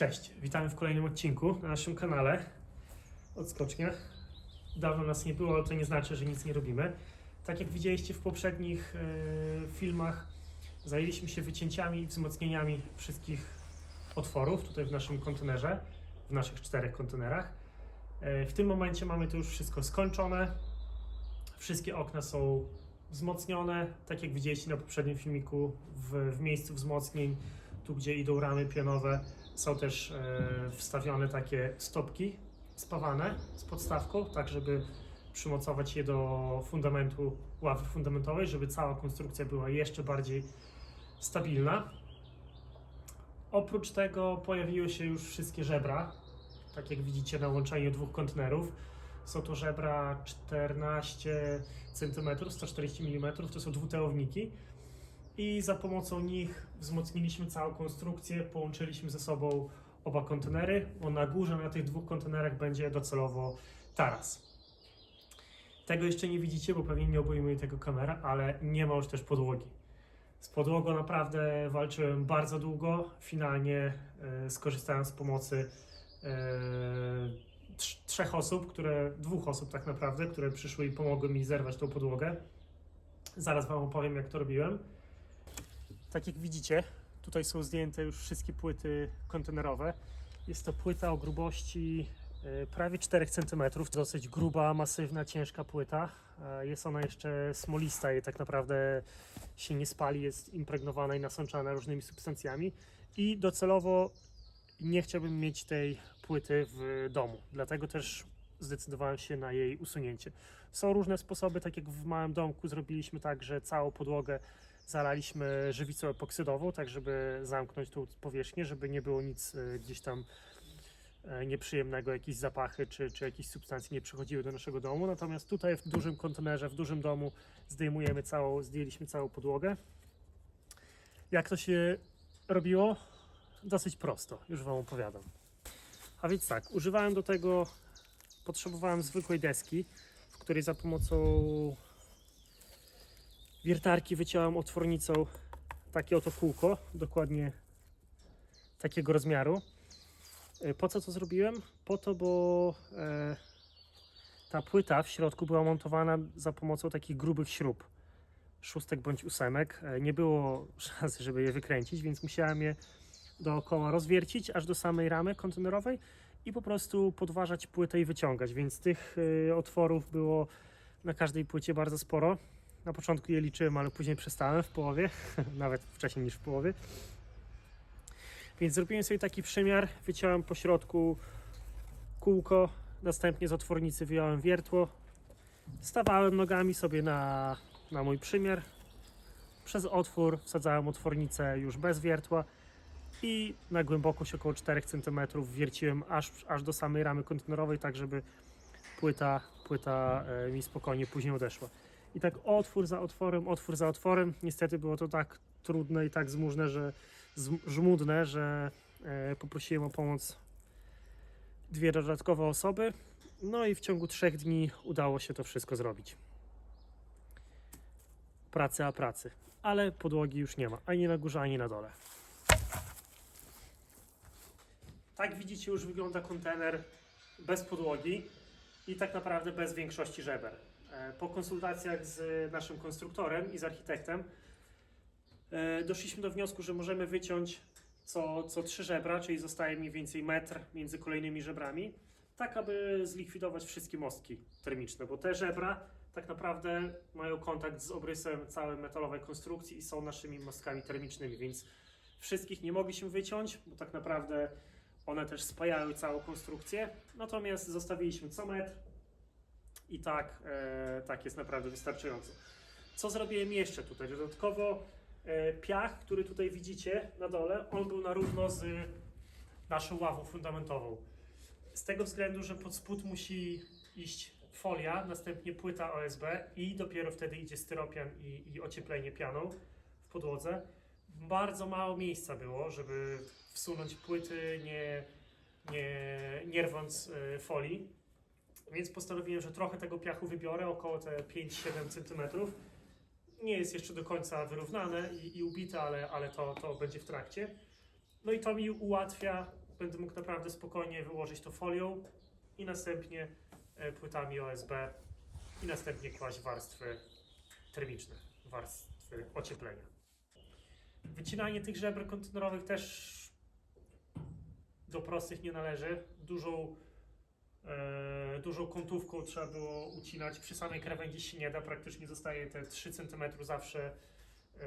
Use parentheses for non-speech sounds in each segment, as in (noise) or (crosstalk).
Cześć, witamy w kolejnym odcinku na naszym kanale Odskocznia. Dawno nas nie było, ale to nie znaczy, że nic nie robimy. Tak jak widzieliście w poprzednich e, filmach, zajęliśmy się wycięciami i wzmocnieniami wszystkich otworów tutaj w naszym kontenerze, w naszych czterech kontenerach. E, w tym momencie mamy to już wszystko skończone. Wszystkie okna są wzmocnione, tak jak widzieliście na poprzednim filmiku, w, w miejscu wzmocnień, tu gdzie idą ramy pionowe, są też e, wstawione takie stopki spawane z podstawką, tak żeby przymocować je do fundamentu ławy fundamentowej, żeby cała konstrukcja była jeszcze bardziej stabilna. Oprócz tego pojawiły się już wszystkie żebra, tak jak widzicie na łączeniu dwóch kontenerów. Są to żebra 14 cm, 140 mm, to są dwutełowniki i za pomocą nich wzmocniliśmy całą konstrukcję, połączyliśmy ze sobą oba kontenery, bo na górze na tych dwóch kontenerach będzie docelowo taras. Tego jeszcze nie widzicie, bo pewnie nie obejmuje tego kamera, ale nie ma już też podłogi. Z podłogą naprawdę walczyłem bardzo długo. Finalnie e, skorzystałem z pomocy trz- trzech osób, które, dwóch osób tak naprawdę, które przyszły i pomogły mi zerwać tą podłogę. Zaraz Wam opowiem, jak to robiłem. Tak jak widzicie, tutaj są zdjęte już wszystkie płyty kontenerowe. Jest to płyta o grubości e, prawie 4 cm. Dosyć gruba, masywna, ciężka płyta. E, Jest ona jeszcze smolista i tak naprawdę się nie spali, jest impregnowana i nasączana różnymi substancjami. I docelowo nie chciałbym mieć tej płyty w domu, dlatego też zdecydowałem się na jej usunięcie. Są różne sposoby, tak jak w małym domku zrobiliśmy tak, że całą podłogę zalaliśmy żywicą epoksydową, tak żeby zamknąć tą powierzchnię, żeby nie było nic e, gdzieś tam e, nieprzyjemnego, jakieś zapachy czy, czy jakieś substancje nie przychodziły do naszego domu. Natomiast tutaj w dużym kontenerze, w dużym domu zdejmujemy całą, zdjęliśmy całą podłogę. Jak to się robiło? Dosyć prosto, już Wam opowiadam. A więc tak, używałem do tego, potrzebowałem zwykłej deski, w której za pomocą wiertarki wyciąłem otwornicą takie oto kółko, dokładnie takiego rozmiaru. E, Po co to zrobiłem? Po to, bo e, ta płyta w środku była montowana za pomocą takich grubych śrub, szóstek bądź ósemek. E, Nie było (laughs) szansy, żeby je wykręcić, więc musiałem je dookoła rozwiercić aż do samej ramy kontenerowej i po prostu podważać płytę i wyciągać, więc tych e, otworów było na każdej płycie bardzo sporo. Na początku je liczyłem, ale później przestałem w połowie, (laughs) nawet wcześniej niż w połowie. Więc zrobiłem sobie taki przymiar, wyciąłem po środku kółko, następnie z otwornicy wyjąłem wiertło, stawałem nogami sobie na, na mój przymiar, przez otwór wsadzałem otwornicę już bez wiertła i na głębokość około 4 cm wierciłem aż, aż do samej ramy kontenerowej, tak żeby płyta, płyta e, mi spokojnie później odeszła. I tak otwór za otworem, otwór za otworem. Niestety było to tak trudne i tak zmużne, że żmudne, że e, poprosiłem o pomoc dwie dodatkowe osoby. No i w ciągu trzech dni udało się to wszystko zrobić. Pracy a pracy. Ale podłogi już nie ma, ani na górze, ani na dole. Tak widzicie, już wygląda kontener bez podłogi i tak naprawdę bez większości żeber. E, Po konsultacjach z naszym konstruktorem i z architektem e, doszliśmy do wniosku, że możemy wyciąć co, co trzy żebra, czyli zostaje mniej więcej metr między kolejnymi żebrami, tak aby zlikwidować wszystkie mostki termiczne, bo te żebra tak naprawdę mają kontakt z obrysem całej metalowej konstrukcji i są naszymi mostkami termicznymi, więc wszystkich nie mogliśmy wyciąć, bo tak naprawdę one też spajały całą konstrukcję, natomiast zostawiliśmy co metr, i tak, e, tak jest naprawdę wystarczająco. Co zrobiłem jeszcze tutaj? Dodatkowo e, piach, który tutaj widzicie na dole, on był na równo z naszą ławą fundamentową. Z tego względu, że pod spód musi iść folia, następnie płyta OSB i dopiero wtedy idzie styropian i, i ocieplenie pianą w podłodze. Bardzo mało miejsca było, żeby wsunąć płyty, nie, nie, nie rwąc e, folii. Więc postanowiłem, że trochę tego piachu wybiorę, około te 5-7 cm. Nie jest jeszcze do końca wyrównane i, i ubite, ale, ale to, to będzie w trakcie. No i to mi ułatwia będę mógł naprawdę spokojnie wyłożyć to folią i następnie e, płytami OSB i następnie kłaść warstwy termiczne, warstwy ocieplenia. Wycinanie tych żeber kontenerowych też do prostych nie należy. Dużą, dużą kątówką trzeba było ucinać. Przy samej krawędzi się nie da, praktycznie zostaje te 3 cm zawsze e,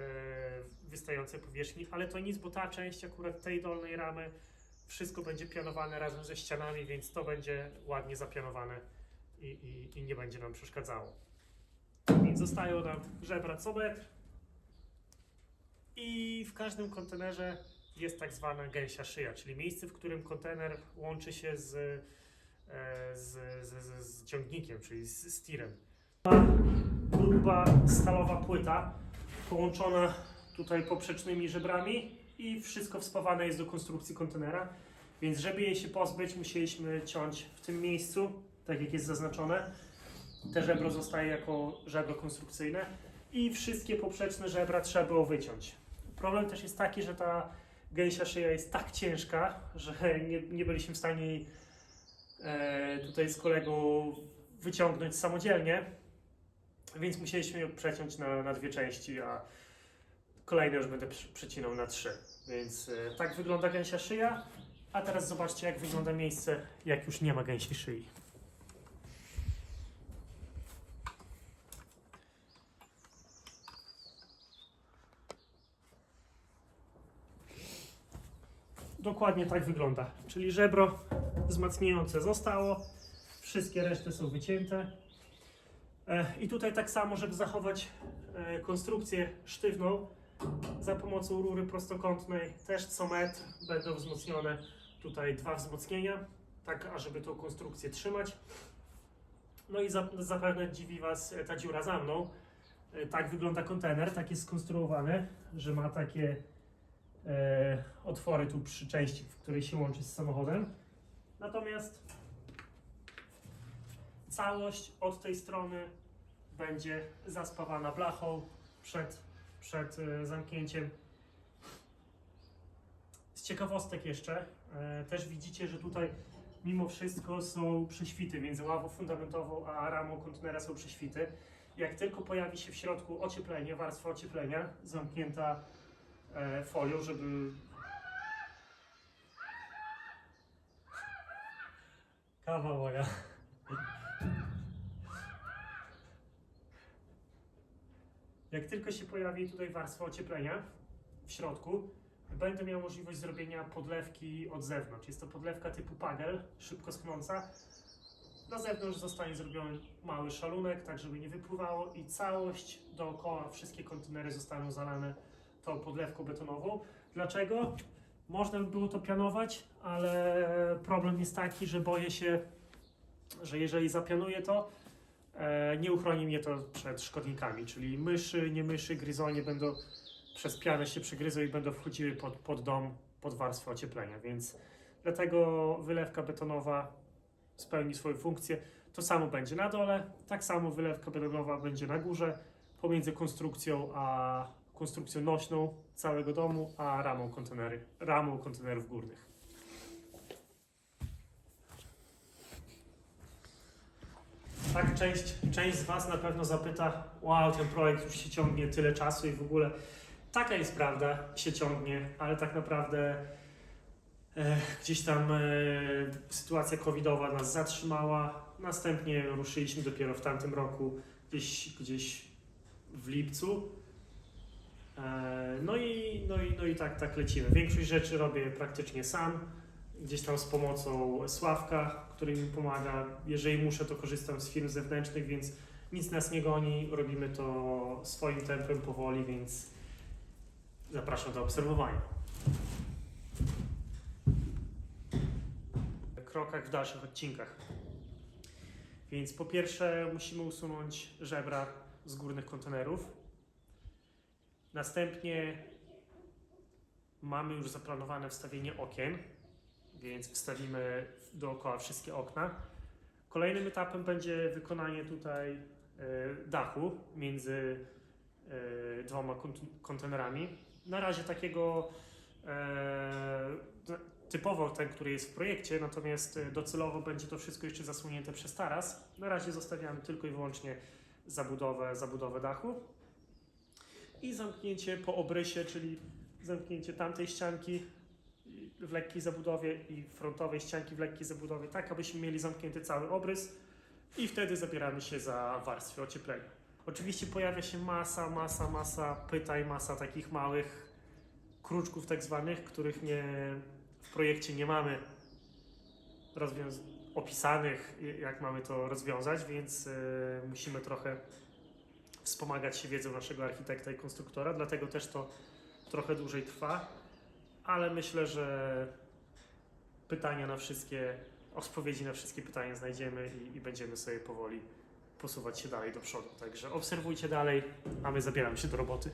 wystającej powierzchni, ale to nic, bo ta część akurat tej dolnej ramy wszystko będzie pianowane razem ze ścianami, więc to będzie ładnie zapianowane i, i, i nie będzie nam przeszkadzało. Więc zostają nam żebra co metr i w każdym kontenerze jest tak zwana gęsia szyja, czyli miejsce, w którym kontener łączy się z, e, z, z, z, z ciągnikiem, czyli z, z tirem. Gruba stalowa płyta połączona tutaj poprzecznymi żebrami i wszystko wspawane jest do konstrukcji kontenera. Więc żeby jej się pozbyć, musieliśmy ciąć w tym miejscu, tak jak jest zaznaczone. Te żebro zostaje jako żebro konstrukcyjne i wszystkie poprzeczne żebra trzeba było wyciąć. Problem też jest taki, że ta gęsia szyja jest tak ciężka, że nie, nie byliśmy w stanie jej e, tutaj z kolegą wyciągnąć samodzielnie, więc musieliśmy ją przeciąć na, na dwie części, a kolejne już będę przecinał na trzy. Więc e, tak wygląda gęsia szyja, a teraz zobaczcie jak wygląda miejsce, jak już nie ma gęsiej szyi. Dokładnie tak wygląda. Czyli żebro wzmacniające zostało, wszystkie reszty są wycięte. E, I tutaj tak samo, żeby zachować e, konstrukcję sztywną, za pomocą rury prostokątnej też co metr będą wzmocnione tutaj dwa wzmocnienia, tak ażeby tą konstrukcję trzymać. No i za- zapewne dziwi Was e, ta dziura za mną. Tak wygląda kontener, tak jest skonstruowany, że ma takie e, otwory tu przy części, w której się łączy z samochodem. Natomiast całość od tej strony będzie zaspawana blachą przed, przed e, zamknięciem. Z ciekawostek jeszcze, e, też widzicie, że tutaj mimo wszystko są prześwity między ławą fundamentową a ramą kontenera są prześwity. Jak tylko pojawi się w środku ocieplenie, warstwa ocieplenia zamknięta e, folią, żeby kawa moja. Jak tylko się pojawi tutaj warstwa ocieplenia w środku, będę miał możliwość zrobienia podlewki od zewnątrz. Jest to podlewka typu pagel, szybko schnąca. Na zewnątrz zostanie zrobiony mały szalunek, tak żeby nie wypływało i całość dookoła, wszystkie kontenery zostaną zalane tą podlewką betonową. Dlaczego? Można by było to pianować, ale problem jest taki, że boję się, że jeżeli zapianuję to, e, nie uchroni mnie to przed szkodnikami, czyli myszy, nie myszy, gryzonie będą przez pianę się przygryzą i będą wchodziły pod, pod dom, pod warstwę ocieplenia, więc dlatego wylewka betonowa spełni swoją funkcję. To samo będzie na dole, tak samo wylewka betonowa będzie na górze, pomiędzy konstrukcją a konstrukcją nośną całego domu, a ramą, kontenery, ramą kontenerów górnych. Tak, część, część z Was na pewno zapyta, wow, ten projekt już się ciągnie tyle czasu i w ogóle taka jest prawda, się ciągnie, ale tak naprawdę e, gdzieś tam e, sytuacja covidowa nas zatrzymała, następnie ruszyliśmy dopiero w tamtym roku, gdzieś, gdzieś w lipcu. E, no i, no i, no i tak, tak lecimy. Większość rzeczy robię praktycznie sam, gdzieś tam z pomocą Sławka, który mi pomaga. Jeżeli muszę, to korzystam z firm zewnętrznych, więc nic nas nie goni. Robimy to swoim tempem, powoli, więc zapraszam do obserwowania. Krokach w dalszych odcinkach. Więc po pierwsze musimy usunąć żebra z górnych kontenerów. Następnie mamy już zaplanowane wstawienie okien, więc wstawimy dookoła wszystkie okna. Kolejnym etapem będzie wykonanie tutaj e, dachu między e, dwoma kont- kontenerami. Na razie takiego e, typowo ten, który jest w projekcie, natomiast docelowo będzie to wszystko jeszcze zasłonięte przez taras. Na razie zostawiamy tylko i wyłącznie zabudowę, zabudowę dachu i zamknięcie po obrysie, czyli zamknięcie tamtej ścianki w lekkiej zabudowie i frontowej ścianki w lekkiej zabudowie, tak abyśmy mieli zamknięty cały obrys i wtedy zabieramy się za warstwę ocieplenia. Oczywiście pojawia się masa, masa, masa pytań, masa takich małych kruczków tak zwanych, których nie, w projekcie nie mamy rozwiąz- opisanych, jak mamy to rozwiązać, więc e, musimy trochę wspomagać się wiedzą naszego architekta i konstruktora, dlatego też to trochę dłużej trwa, ale myślę, że pytania na wszystkie, odpowiedzi na wszystkie pytania znajdziemy i, i będziemy sobie powoli posuwać się dalej do przodu. Także obserwujcie dalej, a my zabieramy się do roboty.